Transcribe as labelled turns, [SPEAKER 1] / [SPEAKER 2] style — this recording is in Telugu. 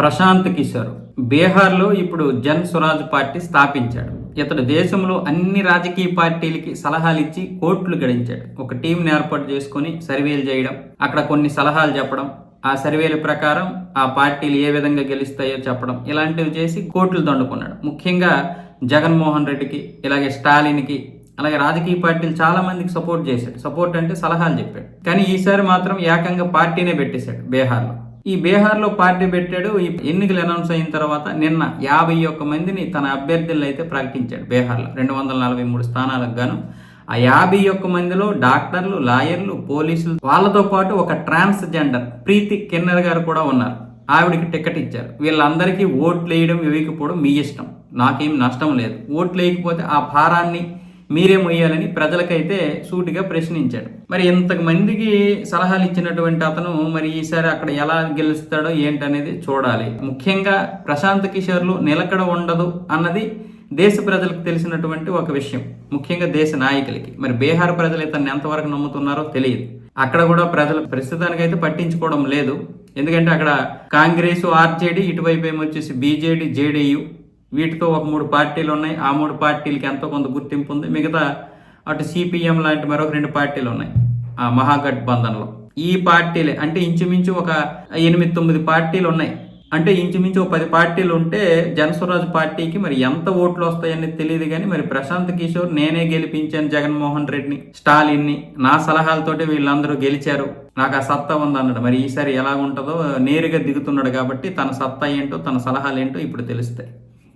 [SPEAKER 1] ప్రశాంత్ కిషోర్. బీహార్లో ఇప్పుడు జన్ స్వరాజ్ పార్టీ స్థాపించాడు. ఇతడు దేశంలో అన్ని రాజకీయ పార్టీలకి సలహాలు ఇచ్చి కోట్లు గడించాడు. ఒక టీంని ఏర్పాటు చేసుకొని సర్వేలు చేయడం అక్కడ కొన్ని సలహాలు చెప్పడం ఆ సర్వేల ప్రకారం ఆ పార్టీలు ఏ విధంగా గెలుస్తాయో చెప్పడం ఇలాంటివి చేసి కోట్లు దండుకున్నాడు. ముఖ్యంగా జగన్మోహన్ రెడ్డికి ఇలాగే స్టాలిన్కి అలాగే రాజకీయ పార్టీలు చాలా మందికి సపోర్ట్ చేశాడు. సపోర్ట్ అంటే సలహాలు చెప్పాడు కానీ ఈసారి మాత్రం ఏకంగా పార్టీనే పెట్టేశాడు బీహార్లో. ఈ బీహార్లో పార్టీ పెట్టాడు. ఈ ఎన్నికలు అనౌన్స్ అయిన తర్వాత నిన్న యాభై ఒక్క మందిని తన అభ్యర్థులను అయితే ప్రకటించాడు బీహార్లో. రెండు వందల నలభై మూడు స్థానాలకు గాను ఆ యాభై ఒక్క మందిలో డాక్టర్లు లాయర్లు పోలీసులు వాళ్ళతో పాటు ఒక ట్రాన్స్జెండర్ ప్రీతి కిన్నర్ గారు కూడా ఉన్నారు. ఆవిడకి టికెట్ ఇచ్చారు. వీళ్ళందరికీ ఓట్లు వేయడం ఇవ్వకపోవడం మీ ఇష్టం. నాకేం నష్టం లేదు. ఓట్లు వేయకపోతే ఆ భారాన్ని మీరే మొయ్యాలని ప్రజలకైతే సూటిగా ప్రశ్నించాడు. మరి ఇంతమందికి సలహాలు ఇచ్చినటువంటి అతను మరి ఈసారి అక్కడ ఎలా గెలుస్తాడో ఏంటనేది చూడాలి. ముఖ్యంగా ప్రశాంత్ కిషోర్లు నిలకడ ఉండదు అన్నది దేశ ప్రజలకు తెలిసినటువంటి ఒక విషయం. ముఖ్యంగా దేశ నాయకులకి. మరి బీహార్ ప్రజలు ఇతన్ని ఎంతవరకు నమ్ముతున్నారో తెలియదు. అక్కడ కూడా ప్రజలు ప్రస్తుతానికైతే పట్టించుకోవడం లేదు. ఎందుకంటే అక్కడ కాంగ్రెస్ ఆర్జేడీ ఇటువైపు ఏమో వచ్చేసి బీజేడీ జేడీయూ వీటితో ఒక మూడు పార్టీలు ఉన్నాయి. ఆ మూడు పార్టీలకి ఎంతో కొంత గుర్తింపు ఉంది. మిగతా అటు సిపిఎం లాంటి మరొక రెండు పార్టీలు ఉన్నాయి. ఆ మహాగఠబంధన్లో. ఈ పార్టీలే అంటే ఇంచుమించు ఒక ఎనిమిది తొమ్మిది పార్టీలు ఉన్నాయి. అంటే ఇంచుమించు ఒక పది పార్టీలు ఉంటే జనస్వరాజ్ పార్టీకి మరి ఎంత ఓట్లు వస్తాయని తెలియదు కానీ మరి ప్రశాంత్ కిషోర్ నేనే గెలిపించాను జగన్మోహన్ రెడ్డిని స్టాలిన్ని నా సలహాలతోటి వీళ్ళందరూ గెలిచారు. నాకు ఆ సత్తా ఉందన్నాడు. మరి ఈసారి ఎలా ఉంటుందో నేరుగా దిగుతున్నాడు కాబట్టి తన సత్తా ఏంటో తన సలహాలు ఏంటో ఇప్పుడు తెలుస్తాయి.